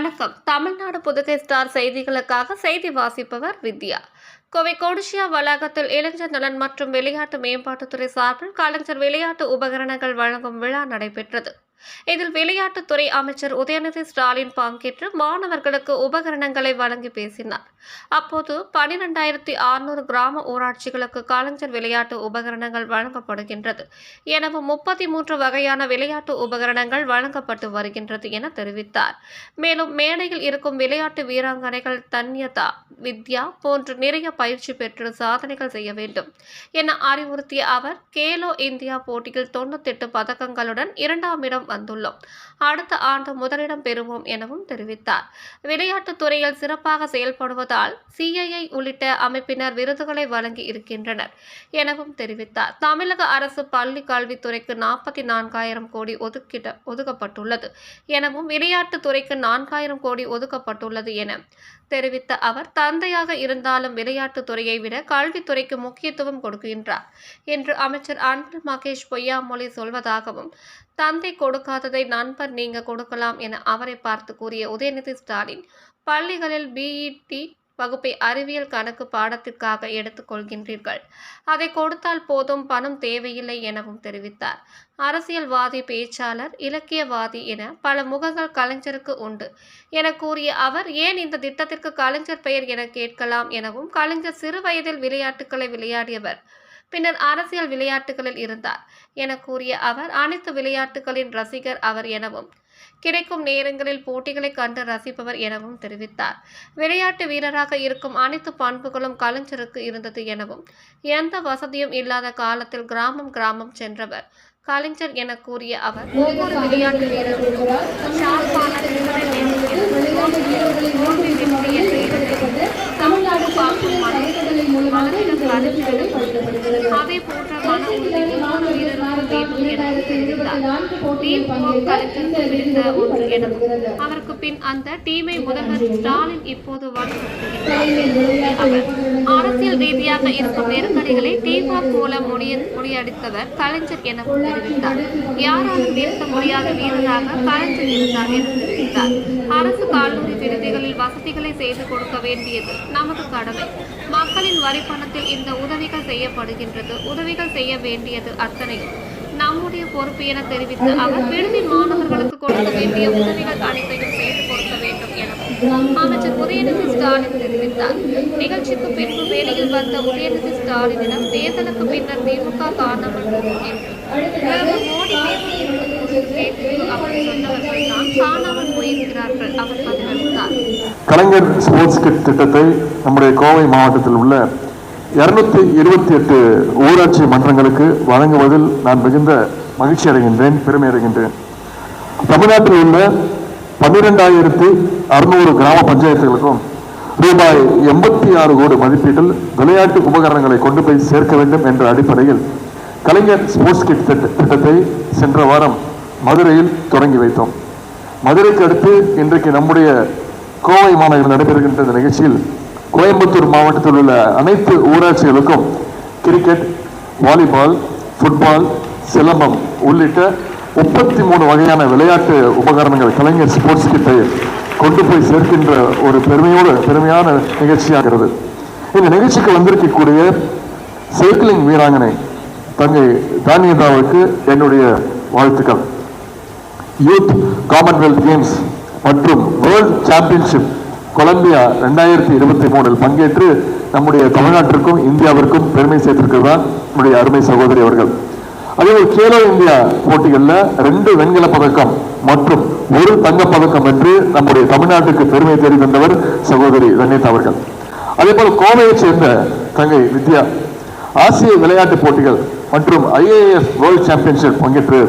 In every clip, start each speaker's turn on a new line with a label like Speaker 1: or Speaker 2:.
Speaker 1: வணக்கம். தமிழ்நாடு புதுகை ஸ்டார் செய்திகளுக்காக செய்தி வாசிப்பவர் வித்யா. கோவை கோடிஷியா வளாகத்தில் இளைஞர் நலன் மற்றும் விளையாட்டு மேம்பாட்டுத்துறை சார்பில் கலைஞர் விளையாட்டு உபகரணங்கள் வழங்கும் விழா நடைபெற்றது. இதில் விளையாட்டுத்துறை அமைச்சர் உதயநிதி ஸ்டாலின் பங்கேற்று மாணவர்களுக்கு உபகரணங்களை வழங்கி பேசினார். அப்போது பனிரெண்டாயிரத்தி அறுநூறு கிராம ஊராட்சிகளுக்கு கலைஞர் விளையாட்டு உபகரணங்கள் வழங்கப்படுகின்றது. எனவும் முப்பத்தி மூன்று வகையான விளையாட்டு உபகரணங்கள் வழங்கப்பட்டு வருகின்றது என தெரிவித்தார். மேலும் மேடையில் இருக்கும் விளையாட்டு வீராங்கனைகள் தன்யதா வித்யா போன்று நிறைய பயிற்சி பெற்று சாதனைகள் செய்ய வேண்டும் என அறிவுறுத்திய அவர் கேலோ இந்தியா போட்டியில் தொண்ணூத்தெட்டு பதக்கங்களுடன் இரண்டாம் இடம் வந்துள்ளோம். அடுத்த ஆண்டு முதலிடம் பெறுவோம் எனவும் தெரிவித்தார். விளையாட்டுத் துறையில் சிறப்பாக செயல்படுவதால் சிஐஐ உள்ளிட்ட அமைப்பினர் விருதுகளை வழங்கி இருக்கின்றனர் எனவும் தெரிவித்தார். தமிழக அரசு பள்ளி கல்வித்துறைக்கு நாற்பத்தி நான்காயிரம் கோடி ஒதுக்கிட ஒதுக்கப்பட்டுள்ளது எனவும் விளையாட்டுத் துறைக்கு நான்காயிரம் கோடி ஒதுக்கப்பட்டுள்ளது என தெரிவித்த அவர் தந்தையாக இருந்தாலும் விளையாட்டுத் துறையை விட கல்வித்துறைக்கு முக்கியத்துவம் கொடுக்கின்றார் என்று அமைச்சர் அன்பில் மகேஷ் பொய்யாமொழி சொல்வதாகவும் தந்தை கொடுக்காததை நண்பர் நீங்க கொடுக்கலாம் என அவரை பார்த்து கூறிய உதயநிதி ஸ்டாலின் பள்ளிகளில் பிஇடி e. வகுப்பை அறிவியல் கணக்கு பாடத்திற்காக எடுத்துக்கொள்கின்றீர்கள் அதை கொடுத்தால் போதும் பணம் தேவையில்லை எனவும் தெரிவித்தார். அரசியல்வாதி பேச்சாளர் இலக்கியவாதி என பல முகங்கள் கலைஞருக்கு உண்டு என கூறிய அவர் ஏன் இந்த திட்டத்திற்கு கலைஞர் பெயர் என கேட்கலாம்? எனவும் கலைஞர் சிறு வயதில் விளையாட்டுகளை விளையாடியவர் பின்னர் அரசியல் விளையாட்டுகளில் இருந்தார் என கூறிய அவர் அனைத்து விளையாட்டுகளின் ரசிகர் அவர் எனவும் கிடைக்கும் நேரங்களில் போட்டிகளை கண்டு ரசிப்பவர் எனவும் தெரிவித்தார். விளையாட்டு வீரராக இருக்கும் அனைத்து பண்புகளும் கலைஞருக்கு இருந்தது எனவும் எந்த வசதியும் இல்லாத காலத்தில் கிராமம் கிராமம் சென்றவர் கலைஞர் என கூறிய அவர் ஒவ்வொரு விளையாட்டு வீரர்களும்
Speaker 2: தமிழ்நாடு
Speaker 1: அதே போன்ற மன உறுதி ஒவ்வொரு வீரருக்கும் வேண்டும் என தெரிவித்தார் டீம் ஒர்க் கலைஞர் அவருக்கு பின் அந்த டீமை முதல்வர் ஸ்டாலின் இப்போது வழிநடத்துகின்றார் அரசியல் ரீதியாக இருக்கும் நெருக்கடிகளை டீம் ஒர்க் மூலம் முடிய முறியடித்தவர் கலைஞர் எனவும் தெரிவித்தார் யாராலும் நிறுத்த முடியாத வீரராக கலைஞர் இருந்தார் என தெரிவித்தார் அரசு கல்லூரி விடுதிகளில் வசதிகளை செய்து கொடுக்க வேண்டியது நமது கடமை மக்களின் வரி பணத்தில் இந்த உதவிகள் செய்யப்படுகின்றது உதவிகள் செய்ய வேண்டியது அத்தனையும் நம்முடைய பொறுப்பு என தெரிவித்து அவர் விடுதி மாணவர்களுக்கு கொடுக்க வேண்டிய உதவிகள் அனைத்தையும் செய்து கொடுக்க வேண்டும் எனவும் அமைச்சர் உதயநிதி ஸ்டாலின் தெரிவித்தார். நிகழ்ச்சிக்கு பின்பு வேலையில் வந்த உதயநிதி ஸ்டாலினிடம் தேர்தலுக்கு பின்னர் திமுக காரணம் என்று மோடி பேசியிருக்கும் கேட்டு அவர் சொன்னவர்கள் தான் காணாமல் போயிருக்கிறார்கள் அவர் பதிலளித்தார்.
Speaker 3: கலைஞர் ஸ்போர்ட்ஸ் கிட் திட்டத்தை நம்முடைய கோவை மாவட்டத்தில் உள்ள இருநூத்தி இருபத்தி எட்டு ஊராட்சி மன்றங்களுக்கு வழங்குவதில் நான் மிகுந்த மகிழ்ச்சி அடைகின்றேன் பெருமை அடைகின்றேன். தமிழ்நாட்டில் உள்ள பன்னிரெண்டாயிரத்தி அறுநூறு கிராம பஞ்சாயத்துகளுக்கும் ரூபாய் எண்பத்தி ஆறு கோடி மதிப்பீட்டில் விளையாட்டு உபகரணங்களை கொண்டு போய் சேர்க்க வேண்டும் என்ற அடிப்படையில் கலைஞர் ஸ்போர்ட்ஸ் கிட் திட்ட- திட்டத்தை சென்ற வாரம் மதுரையில் தொடங்கி வைத்தோம். மதுரைக்கு அடுத்து இன்றைக்கு நம்முடைய கோவை மாநகரில் நடைபெறுகின்ற இந்த நிகழ்ச்சியில் கோயம்புத்தூர் மாவட்டத்தில் உள்ள அனைத்து ஊராட்சிகளுக்கும் கிரிக்கெட் வாலிபால் ஃபுட்பால் சிலம்பம் உள்ளிட்ட முப்பத்தி மூணு வகையான விளையாட்டு உபகரணங்கள் கலைஞர் ஸ்போர்ட்ஸ் கிட்டை கொண்டு போய் சேர்க்கின்ற ஒரு பெருமையோடு பெருமையான நிகழ்ச்சியாகிறது இந்த நிகழ்ச்சிக்கு வந்திருக்கக்கூடிய சைக்கிளிங் வீராங்கனை தங்கை தானியதாவுக்கு என்னுடைய வாழ்த்துக்கள். யூத் காமன்வெல்த் கேம்ஸ் மற்றும் வேர்ல்ட் சாம்பியன்ஷிப் கொலம்பியா ரெண்டாயிரத்தி இருபத்தி மூணில் பங்கேற்று நம்முடைய தமிழ்நாட்டிற்கும் இந்தியாவிற்கும் பெருமை சேர்த்திருக்கிறதா நம்முடைய அருமை சகோதரி அவர்கள். அதேபோல் கேலோ இந்தியா போட்டிகளில் ரெண்டு வெண்கல பதக்கம் மற்றும் ஒரு தங்க பதக்கம் என்று நம்முடைய தமிழ்நாட்டுக்கு பெருமை தேடி சகோதரி ரணிதா அவர்கள். அதே போல கோவையைச் சேர்ந்த தங்கை வித்யா. ஆசிய விளையாட்டு போட்டிகள் மற்றும் ஐஏஎஸ் வேர்ல்ட் சாம்பியன்ஷிப் பங்கேற்று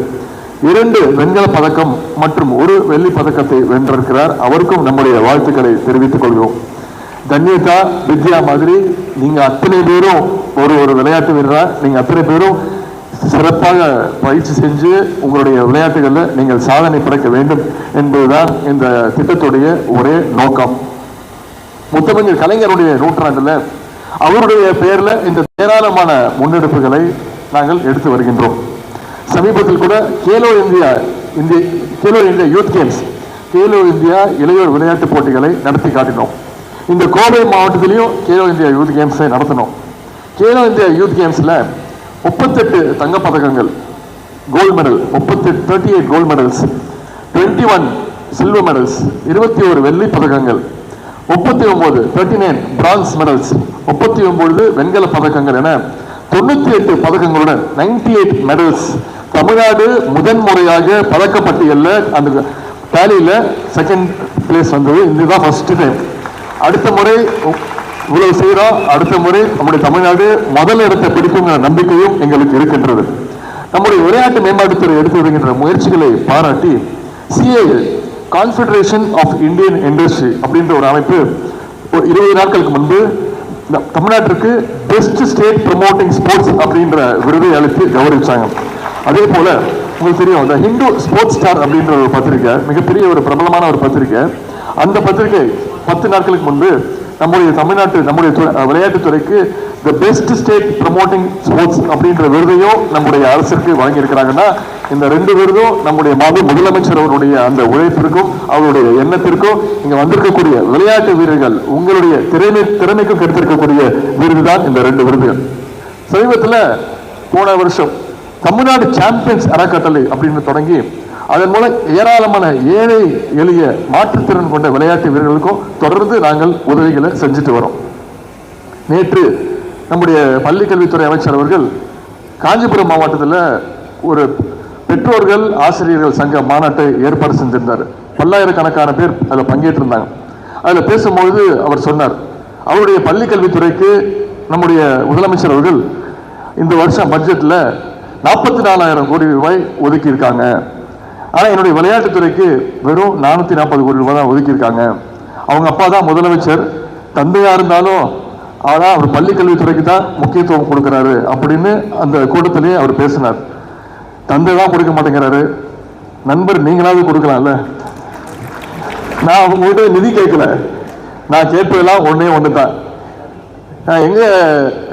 Speaker 3: இரண்டு வெண்கல பதக்கம் மற்றும் ஒரு வெள்ளி பதக்கத்தை வென்றிருக்கிறார். அவருக்கும் நம்முடைய வாழ்த்துக்களை தெரிவித்துக் கொள்கிறோம். தன்யதா வித்யா மாதிரி நீங்க அத்தனை பேரும் ஒரு ஒரு விளையாட்டு வீரரா நீங்க அத்தனை பேரும் சிறப்பாக பயிற்சி செஞ்சு உங்களுடைய விளையாட்டுகளில் நீங்கள் சாதனை படைக்க வேண்டும் என்பதுதான் இந்த திட்டத்துடைய ஒரே நோக்கம். முத்தமிழ் கலைஞருடைய நூற்றாண்டுல அவருடைய பெயர்ல இந்த ஏராளமான முன்னெடுப்புகளை நாங்கள் எடுத்து வருகின்றோம். சமீபத்தில் கூட கேலோ இந்தியா இந்திய Khelo India youth games Khelo India இளையோர் விளையாட்டுப் போட்டிகளை நடத்தி காட்டினோம். இந்த கோவை மாவட்டத்திலையும் கேலோ இந்தியா யூத் கேம்ஸை நடத்தினோம். கேலோ இந்தியா யூத் கேம்ஸில் முப்பத்தெட்டு தங்கப்பதக்கங்கள் கோல்டு மெடல் முப்பத்தெட்டு thirty eight gold medals twenty one silver medals இருபத்தி ஒரு வெள்ளி பதக்கங்கள் முப்பத்தி ஒம்பது தேர்ட்டி நைன் பிரான்ஸ் மெடல்ஸ் முப்பத்தி ஒம்பது வெண்கல பதக்கங்கள் என தொண்ணூற்றி எட்டு பதக்கங்களுடன் நைன்டி எயிட் மெடல்ஸ் தமிழ்நாடு முதன்முறையாக பதக்கப்பட்டியல்ல அந்த டேலியில் செகண்ட் பிளேஸ் வந்தது. இதுதான் ஃபர்ஸ்ட் டைம் அடுத்த முறை இவ்வளவு செய்கிறோம் அடுத்த முறை நம்முடைய தமிழ்நாடு முதல் இடத்தை பிடிக்குங்கிற நம்பிக்கையும் எங்களுக்கு இருக்கின்றது. நம்முடைய விளையாட்டு மேம்பாட்டுத்துறை எடுத்து வருகின்ற முயற்சிகளை பாராட்டி CA confederation of Indian industry அப்படின்ற ஒரு அமைப்பு ஒரு இருபது நாட்களுக்கு முன்பு தமிழ்நாட்டிற்கு பெஸ்ட் ஸ்டேட் ப்ரமோட்டிங் ஸ்போர்ட்ஸ் அப்படின்ற விருதை அளித்து கௌரவிச்சாங்க. அதே போல உங்களுக்கு தெரியும் அந்த ஹிந்து ஸ்போர்ட்ஸ் ஸ்டார் அப்படின்ற ஒரு பத்திரிக்கை மிகப்பெரிய ஒரு பிரபலமான ஒரு பத்திரிக்கை. அந்த பத்திரிகை பத்து நாட்களுக்கு முன்பு நம்முடைய தமிழ்நாட்டு நம்முடைய துறை- விளையாட்டுத்துறைக்கு the best state promoting sports அப்படின்ற விருதையும் நம்முடைய அரசிற்கு வழங்கியிருக்கிறாங்கன்னா இந்த ரெண்டு விருதும் நம்முடைய மாபெரும் முதலமைச்சர் அவருடைய அந்த உழைப்பிற்கும் அவருடைய எண்ணத்திற்கும் இங்கே வந்திருக்கக்கூடிய விளையாட்டு வீரர்கள் உங்களுடைய திறமை திறமைக்கும் கிடைத்திருக்கக்கூடிய விருது தான் இந்த ரெண்டு விருதுகள். சமீபத்துல போன வருஷம் தமிழ்நாடு சாம்பியன்ஸ் அறக்கட்டளை அப்படின்னு தொடங்கி அதன் மூலம் ஏராளமான ஏழை எளிய மாற்றுத்திறன் கொண்ட விளையாட்டு வீரர்களுக்கும் தொடர்ந்து நாங்கள் உதவிகளை செஞ்சுட்டு வரோம். நேற்று நம்முடைய பள்ளிக்கல்வித்துறை அமைச்சர் அவர்கள் காஞ்சிபுரம் மாவட்டத்தில் ஒரு பெற்றோர்கள் ஆசிரியர்கள் சங்க மாநாட்டை ஏற்பாடு செஞ்சிருந்தார். பல்லாயிரக்கணக்கான பேர் அதில் பங்கேற்றிருந்தாங்க. அதில் பேசும்பொழுது அவர் சொன்னார் அவருடைய பள்ளிக்கல்வித்துறைக்கு நம்முடைய முதலமைச்சர் அவர்கள் இந்த வருஷம் பட்ஜெட்டில் நாற்பத்தி நாலாயிரம் கோடி ரூபாய் ஒதுக்கியிருக்காங்க. ஆனால் என்னுடைய விளையாட்டுத்துறைக்கு வெறும் நானூற்றி நாற்பது கோடி ரூபாய் தான் ஒதுக்கியிருக்காங்க. அவங்க அப்பா தான் முதலமைச்சர். தந்தையாக இருந்தாலும் ஆனால் அவர் பள்ளிக்கல்வித்துறைக்கு தான் முக்கியத்துவம் கொடுக்குறாரு அப்படின்னு அந்த கூட்டத்திலேயே அவர் பேசினார். தந்தை தான் கொடுக்க மாட்டேங்கிறாரு. நண்பர் நீங்களாவது கொடுக்கலாம்ல. நான் உங்கள்கிட்ட நிதி கேட்கல. நான் கேட்பதெல்லாம் ஒன்றே ஒன்று தான் நான் எங்கே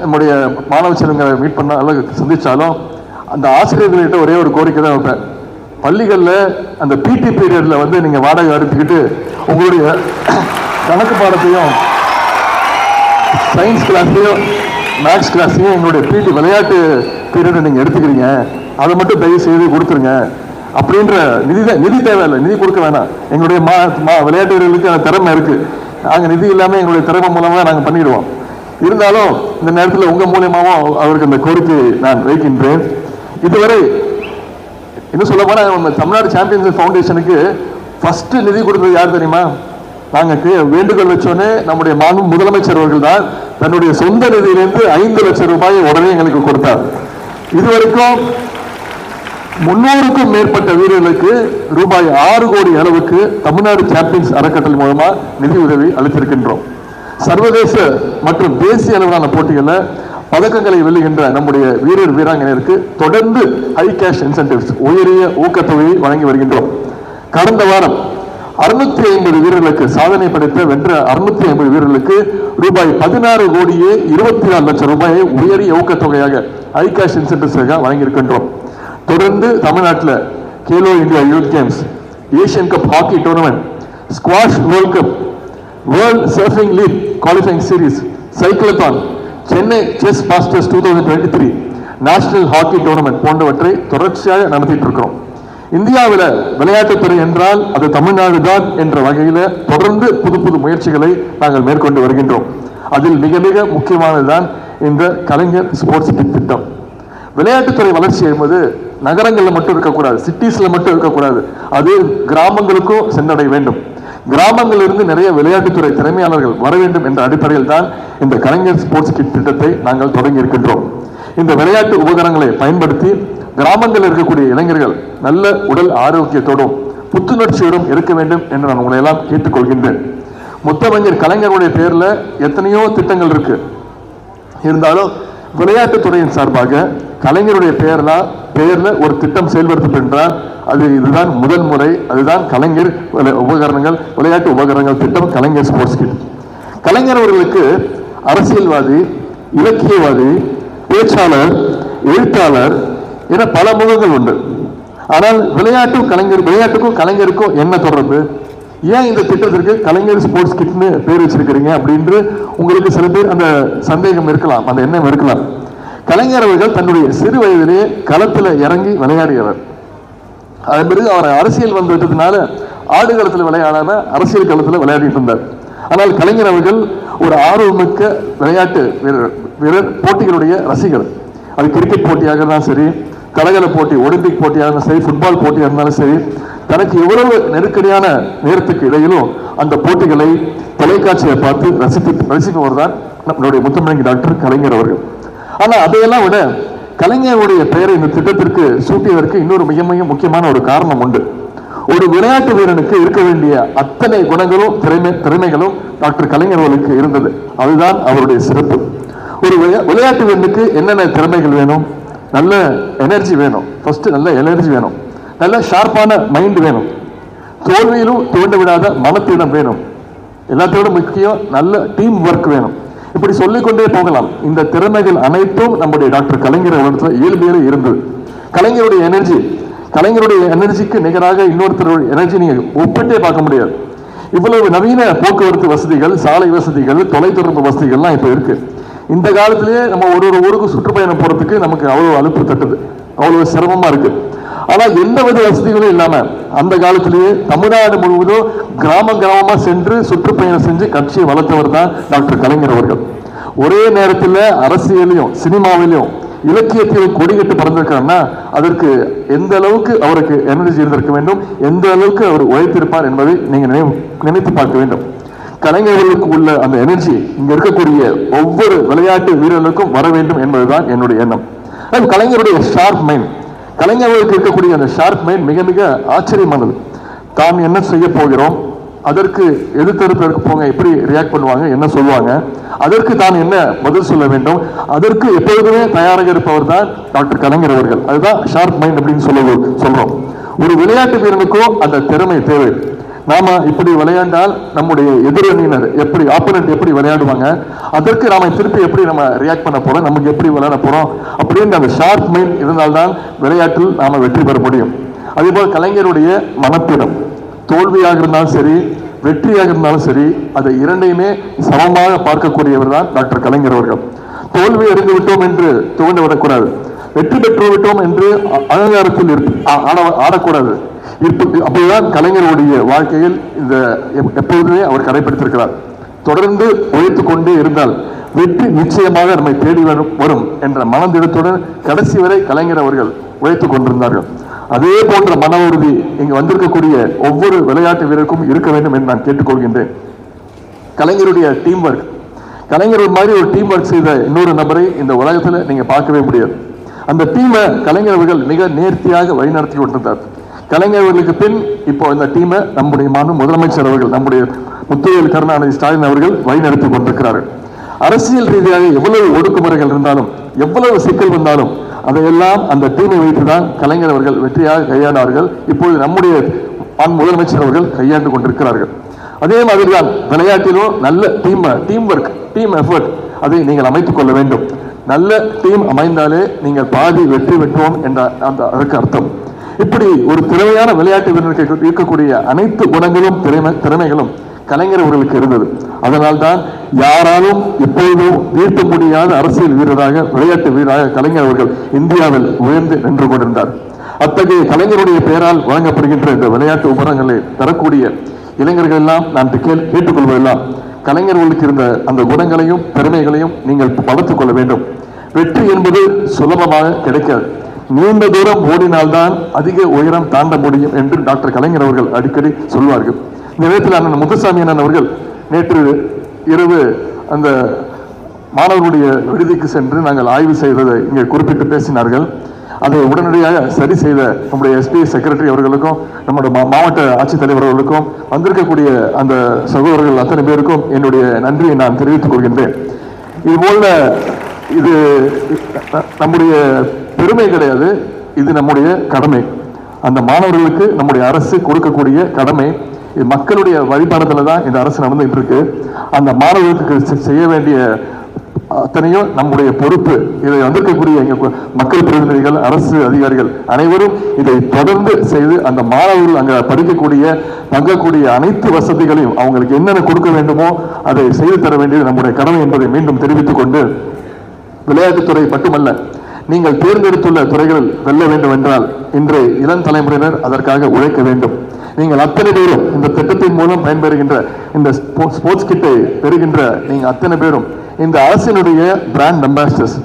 Speaker 3: நம்முடைய மாணவ செல்வங்களை மீட் பண்ண அளவுக்கு சந்தித்தாலும் அந்த ஆசிரியர்கள்கிட்ட ஒரே ஒரு கோரிக்கை தான் வைப்பேன். பள்ளிகளில் அந்த பிடி பீரியடில் வந்து நீங்கள் வாடகை எடுத்துக்கிட்டு உங்களுடைய கணக்கு பாடத்தையும் சயின்ஸ் கிளாஸையும் மேக்ஸ் கிளாஸையும் எங்களுடைய பிடி விளையாட்டு பீரியட் நீங்கள் எடுத்துக்கிறீங்க. அதை மட்டும் தயவு செய்து கொடுத்துருங்க. அப்படின்ற நிதி தான் நிதி தேவையில்லை நிதி கொடுக்க வேணாம். எங்களுடைய மா மா விளையாட்டு வீரர்களுக்கு அந்த திறமை இருக்குது நாங்கள் நிதி இல்லாமல் எங்களுடைய திறமை மூலமாக நாங்கள் பண்ணிடுவோம். இருந்தாலும் இந்த நேரத்தில் உங்கள் மூலியமாகவும் அவருக்கு அந்த கோரிக்கை நான் வைக்கின்றேன். இதுவரை இன்னும் சொல்ல போனால் நம்ம தமிழ்நாடு சாம்பியன்ஸ் ஃபவுண்டேஷனுக்கு ஃபர்ஸ்ட் நிதி கொடுத்தது யார் தெரியுமா? நாங்கள் வேண்டுகோள் வச்சோன்னே நம்முடைய மாண்பு முதலமைச்சர் அவர்கள் தான் தன்னுடைய சொந்த நிதியிலிருந்து ஐந்து லட்சம் ரூபாயை உடனே எங்களுக்கு கொடுத்தார். இதுவரைக்கும் முன்னூறுக்கும் மேற்பட்ட வீரர்களுக்கு ரூபாய் ஆறு கோடி அளவுக்கு தமிழ்நாடு சாம்பியன்ஸ் அறக்கட்டளை மூலமா நிதி உதவி அளித்திருக்கின்றோம். சர்வதேச மற்றும் தேசிய அளவிலான போட்டிகளில் பதக்கங்களை வெல்லுகின்ற நம்முடைய வீரர் வீராங்கனையருக்கு தொடர்ந்து ஹை கேஷ் இன்சென்டிவ்ஸ் உயரிய ஊக்கத்தொகையை வழங்கி வருகின்றோம். கடந்த வாரம் அறுநூத்தி ஐம்பது வீரர்களுக்கு சாதனை படைத்த வென்ற அறுநூத்தி ஐம்பது வீரர்களுக்கு ரூபாய் பதினாறு கோடியே இருபத்தி நாலு லட்சம் ரூபாயை உயரிய ஊக்கத்தொகையாக ஐ கேஷ் இன்சென்டிவ்ஸாக வழங்கியிருக்கின்றோம். தொடர்ந்து தமிழ்நாட்டில் Khelo India youth games Asian cup hockey tournament squash world cup world surfing league qualifying series cyclothon Chennai chess masters two thousand twenty three national hockey tournament போன்றவற்றை தொடர்ச்சியாக நடத்திட்டு இருக்கிறோம். இந்தியாவில் விளையாட்டுத்துறை என்றால் அது தமிழ்நாடு தான் என்ற வகையில் தொடர்ந்து புது புது முயற்சிகளை நாங்கள் மேற்கொண்டு வருகின்றோம். அதில் மிக மிக முக்கியமானதுதான் இந்த கலைஞர் ஸ்போர்ட்ஸ் கிட் திட்டம். விளையாட்டுத்துறை வளர்ச்சி என்பது நகரங்களில் மட்டும் இருக்கக்கூடாது சிட்டிஸில் மட்டும் இருக்கக்கூடாது. அது கிராமங்களுக்கும் சென்றடைய வேண்டும். கிராமங்களில் இருந்து நிறைய விளையாட்டுத்துறை திறமையாளர்கள் வர வேண்டும் என்ற அடிப்படையில் தான் இந்த கலைஞர் ஸ்போர்ட்ஸ் கிட் திட்டத்தை நாங்கள் தொடங்கி இருக்கின்றோம். இந்த விளையாட்டு உபகரணங்களை பயன்படுத்தி கிராமங்களில் இருக்கக்கூடிய இளைஞர்கள் நல்ல உடல் ஆரோக்கியத்தோடும் புத்துணர்ச்சியோடும் இருக்க வேண்டும் என்று நான் உங்களை எல்லாம் கேட்டுக்கொள்கின்றேன். முத்தமிழர் கலைஞருடைய பேர்ல எத்தனையோ திட்டங்கள் இருக்கு. இருந்தாலும் விளையாட்டுத்துறையின் சார்பாக கலைஞருடைய பெயரில் பெயரில் ஒரு திட்டம் செயல்படுத்தப்படுகின்றார் அது இதுதான் முதல் முறை. அதுதான் கலைஞர் உபகரணங்கள் விளையாட்டு உபகரணங்கள் திட்டம் கலைஞர் ஸ்போர்ட்ஸ் கிட் கலைஞர் அவர்களுக்கு அரசியல்வாதி இலக்கியவாதி பேச்சாளர் எழுத்தாளர் என பல முகங்கள் உண்டு. ஆனால் விளையாட்டும் கலைஞர் விளையாட்டுக்கும் கலைஞருக்கும் என்ன தொடர்பு? ஏன் இந்த திட்டத்திற்கு கலைஞர் ஸ்போர்ட்ஸ் கிட்னு பேர் வச்சிருக்கிறீங்க அப்படின்று உங்களுக்கு சில பேர் அந்த சந்தேகம் இருக்கலாம் அந்த எண்ணம் இருக்கலாம். கலைஞர் அவர்கள் தன்னுடைய சிறு வயதிலே களத்தில் இறங்கி விளையாடுகிறார். அதன் பிறகு அவர் அரசியல் வந்து விட்டதுனால ஆடு களத்தில் விளையாடாம அரசியல் களத்தில் விளையாடிட்டு இருந்தார். ஆனால் கலைஞர் அவர்கள் ஒரு ஆர்வமிக்க விளையாட்டு வீரர் வீரர் போட்டிகளுடைய ரசிகர். அது கிரிக்கெட் போட்டியாக இருந்தாலும் சரி தடகள போட்டி ஒலிம்பிக் போட்டியாக இருந்தாலும் சரி ஃபுட்பால் போட்டியாக இருந்தாலும் சரி தனக்கு எவ்வளவு நெருக்கடியான நேரத்துக்கு இடையிலும் அந்த போட்டிகளை தொலைக்காட்சியை பார்த்து ரசித்து ரசிப்பவர் தான் நம்மளுடைய முத்தமிழங்கி டாக்டர் கலைஞர் அவர்கள். ஆனால் அதையெல்லாம் விட கலைஞருடைய பெயரை இந்த திட்டத்திற்கு சூட்டியதற்கு இன்னொரு மிக மிக முக்கியமான ஒரு காரணம் உண்டு. ஒரு விளையாட்டு வீரனுக்கு இருக்க வேண்டிய அத்தனை குணங்களும் திறமை திறமைகளும் டாக்டர் கலைஞர் அவர்களுக்கு இருந்தது. அதுதான் அவருடைய சிறப்பு. ஒரு விளையா- விளையாட்டு வீரனுக்கு என்னென்ன திறமைகள் வேணும்? நல்ல எனர்ஜி வேணும். ஃபர்ஸ்ட் நல்ல எனர்ஜி வேணும். நல்ல ஷார்ப்பான மைண்ட் வேணும். தோல்வியிலும் தோண்ட விடாத மனத்திடம் வேணும். எல்லாத்தோட முக்கியம் நல்ல டீம் ஒர்க் வேணும். இப்படி சொல்லிக்கொண்டே போகலாம். இந்த திறமைகள் அனைத்தும் நம்முடைய டாக்டர் கலைஞர் அவர்களிடத்துல இயல்பியலே இருந்தது கலைஞருடைய எனர்ஜி கலைஞருடைய எனர்ஜிக்கு நிகராக இன்னொருத்தருடைய எனர்ஜி நீங்கள் ஒப்பிட்டே பார்க்க முடியாது. இவ்வளவு நவீன போக்குவரத்து வசதிகள் சாலை வசதிகள் தொலைத்தொடர்பு வசதிகள்லாம் இப்போ இருக்கு. இந்த காலத்திலேயே நம்ம ஒரு ஒரு ஊருக்கு சுற்றுப்பயணம் போகிறதுக்கு நமக்கு அவ்வளோ அலுப்பு தட்டுது. அவ்வளோ சிரமமாக இருக்குது ஆனால் எந்த வித வசதிகளும் இல்லாமல் அந்த காலத்திலேயே தமிழ்நாடு முழுவதும் கிராம கிராமமாக சென்று சுற்றுப்பயணம் செஞ்சு கட்சியை வளர்த்தவர் தான் டாக்டர் கலைஞர் அவர்கள். ஒரே நேரத்தில் அரசியலையும் சினிமாவிலையும் இலக்கியத்திலும் கொடிகட்டு பறந்திருக்காருன்னா அதற்கு எந்த அளவுக்கு அவருக்கு எனர்ஜி இருந்திருக்க வேண்டும் எந்த அளவுக்கு அவர் உழைத்திருப்பார் என்பதை நீங்கள் நினைவு நினைத்து பார்க்க வேண்டும். கலைஞர்களுக்கு உள்ள அந்த எனர்ஜி இங்கே இருக்கக்கூடிய ஒவ்வொரு விளையாட்டு வீரர்களுக்கும் வர வேண்டும் என்பதுதான் என்னுடைய எண்ணம். அது கலைஞருடைய ஷார்ப் மைண்ட் கலைஞர்களுக்கு இருக்கக்கூடிய அந்த ஷார்ப் மைண்ட் மிக மிக ஆச்சரியமானது. தான் என்ன செய்ய போகிறோம்? அதற்கு எதிர்த்தரப்பிற்கு போங்க எப்படி ரியாக்ட் பண்ணுவாங்க என்ன சொல்லுவாங்க? அதற்கு தான் என்ன பதில் சொல்ல வேண்டும்? அதற்கு எப்பொழுதுமே தயாராக இருப்பவர் தான் டாக்டர் கலைஞர் அவர்கள். அதுதான் ஷார்ப் மைண்ட் அப்படின்னு சொல்ல சொல்றோம். ஒரு விளையாட்டு வீரனுக்கும் அந்த திறமை தேவை. நாம இப்படி விளையாண்டால் நம்முடைய எதிரணியினர் எப்படி ஆப்போனன்ட் எப்படி விளையாடுவாங்க? அதற்கு நாம திருப்பி எப்படி நம்ம ரியாக்ட் பண்ண போறோம்? நமக்கு எப்படி விளையாட போறோம்? அப்படின்ற அந்த ஷார்ப் மைண்ட் இருந்தால்தான் விளையாட்டில் நாம வெற்றி பெற முடியும். அதே போல் கலைஞருடைய மனப்பிடம் தோல்வியாக இருந்தாலும் சரி வெற்றியாக இருந்தாலும் சரி அதை இரண்டையுமே சமமாக பார்க்கக்கூடியவர் தான் டாக்டர் கலைஞர் அவர்கள். தோல்வி அறிந்து விட்டோம் என்று துவண்டு விடக்கூடாது. வெற்றி பெற்று விட்டோம் என்று அகங்காரத்தில் ஆட- ஆடக்கூடாது. இருப்பு அப்படிதான் கலைஞருடைய வாழ்க்கையில் இந்த எப்போதுமே எப்பொழுதுமே அவர் கடைபிடித்திருக்கிறார். தொடர்ந்து உழைத்துக் கொண்டே இருந்தால் வெற்றி நிச்சயமாக நம்மை தேடி வரும் வரும் என்ற மனதிடத்துடன் கடைசி வரை கலைஞர் அவர்கள் உழைத்துக் கொண்டிருந்தார்கள். அதே போன்ற மன உறுதி இங்கு வந்திருக்கக்கூடிய ஒவ்வொரு விளையாட்டு வீரருக்கும் இருக்க வேண்டும் என்று நான் கேட்டுக்கொள்கின்றேன். கலைஞருடைய டீம் ஒர்க் கலைஞர் மாதிரி ஒரு டீம் ஒர்க் செய்த இன்னொரு நபரை இந்த உலகத்துல நீங்க பார்க்கவே முடியாது. அந்த டீமை கலைஞர் அவர்கள் மிக நேர்த்தியாக வழிநடத்தி கொண்டிருந்தார். கலைஞர் அவர்களுக்கு பின் இப்போ இந்த டீமை நம்முடைய மாண்பு முதலமைச்சர் அவர்கள் நம்முடைய முத்துவேல் கருணாநிதி ஸ்டாலின் அவர்கள் வழிநடத்தி கொண்டிருக்கிறார்கள். அரசியல் ரீதியாக எவ்வளவு ஒடுக்குமுறைகள் இருந்தாலும் எவ்வளவு சிக்கல் வந்தாலும் அதையெல்லாம் அந்த டீமை வைத்துதான் கலைஞர் அவர்கள் வெற்றியாக கையாண்டார்கள். இப்போது நம்முடைய முதலமைச்சர் அவர்கள் கையாண்டு கொண்டிருக்கிறார்கள். அதே மாதிரிதான் விளையாட்டிலும் நல்ல team team work team effort அதை நீங்கள் அமைத்துக் கொள்ள வேண்டும். நல்ல டீம் அமைந்தாலே நீங்கள் பாதி வெற்றி பெற்றோம் என்ற அந்த அதற்கு அர்த்தம். இப்படி ஒரு திறமையான விளையாட்டு வீரர்கள் இருக்கக்கூடிய அனைத்து குணங்களும் திறமை திறமைகளும் கலைஞர் அவர்களுக்கு இருந்தது. அதனால்தான் யாராலும் எப்பொழுதும் வீழ்த்த முடியாத அரசியல் வீரராக விளையாட்டு வீரராக கலைஞர் அவர்கள் இந்தியாவில் உயர்ந்து நின்று கொண்டிருந்தார். அத்தகைய கலைஞருடைய பெயரால் வழங்கப்படுகின்ற இந்த விளையாட்டு உபகரணங்களை தரக்கூடிய இளைஞர்கள் எல்லாம் நான் கேள் கேட்டுக்கொள்வதெல்லாம் கலைஞர்களுக்கு இருந்த அந்த குணங்களையும் பெருமைகளையும் நீங்கள் வளர்த்துக் கொள்ள வேண்டும். வெற்றி என்பது சுலபமாக கிடைக்காது. நீண்ட தூரம் ஓடினால்தான் அதிக உயரம் தாண்ட முடியும் என்று டாக்டர் கலைஞர் அவர்கள் அடிக்கடி சொல்வார்கள். இந்த நேரத்தில் அண்ணன் முத்துசாமி அண்ணன் அவர்கள் நேற்று இரவு அந்த மாணவர்களுடைய விடுதிக்கு சென்று நாங்கள் ஆய்வு செய்ததை இங்கே குறிப்பிட்டு பேசினார்கள். அதை உடனடியாக சரி செய்த நம்முடைய எஸ்பி செக்ரட்டரி அவர்களுக்கும் நம்முடைய மா- மாவட்ட ஆட்சித்தலைவர் அவர்களுக்கும் வந்திருக்கக்கூடிய அந்த சகோதரர்கள் அத்தனை பேருக்கும் என்னுடைய நன்றியை நான் தெரிவித்துக் கொள்கின்றேன். இதுபோல இது நம்முடைய பெருமை கிடையாது. இது நம்முடைய கடமை. அந்த மாணவர்களுக்கு நம்முடைய அரசு கொடுக்கக்கூடிய கடமை. இது மக்களுடைய வழிபாடுதல தான் இந்த அரசு நடந்துகிட்டு இருக்கு அந்த மாணவர்களுக்கு செய்ய வேண்டிய அத்தனையும் நம்முடைய பொறுப்பு. இதை வந்திருக்கக்கூடிய மக்கள் பிரதிநிதிகள் அரசு அதிகாரிகள் அனைவரும் இதை தொடர்ந்து செய்து அந்த மாணவர்கள் அங்க படிக்கக்கூடிய தங்கக்கூடிய அனைத்து வசதிகளையும் அவங்களுக்கு என்னென்ன கொடுக்க வேண்டுமோ அதை செய்து தர வேண்டியது நம்முடைய கடமை என்பதை மீண்டும் தெரிவித்துக் கொண்டு விளையாட்டுத்துறை மட்டுமல்ல நீங்கள் தேர்ந்தெடுத்துள்ள துறைகளில் வெல்ல வேண்டும் என்றால் இன்று இளம் தலைமுறையினர் அதற்காக உழைக்க வேண்டும். நீங்கள் அத்தனை பேரும் இந்த திட்டத்தின் மூலம் பயன்பெறுகின்ற இந்த ஸ்போர்ட்ஸ் கிட்டை பெறுகின்ற நீங்கள் அத்தனை பேரும் இந்த அரசினுடைய பிராண்ட் அம்பாசிடர்ஸ்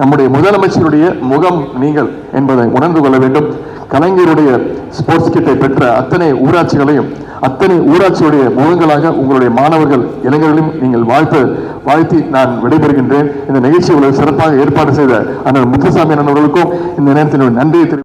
Speaker 3: நம்முடைய முதலமைச்சருடைய முகம் நீங்கள் என்பதை உணர்ந்து கொள்ள வேண்டும். கலைஞருடைய ஸ்போர்ட்ஸ் கிட்டை பெற்ற அத்தனை ஊராட்சிகளையும் அத்தனை ஊராட்சியுடைய முகங்களாக உங்களுடைய மாணவர்கள் இளைஞர்களையும் நீங்கள் வாழ்த்து வாழ்த்தி நான் விடைபெறுகின்றேன். இந்த நிகழ்ச்சி சிறப்பாக ஏற்பாடு செய்த அண்ணன் முத்துசாமி அண்ணன் அவர்களுக்கும் இந்த நேரத்தில் நன்றியை தெரிவித்து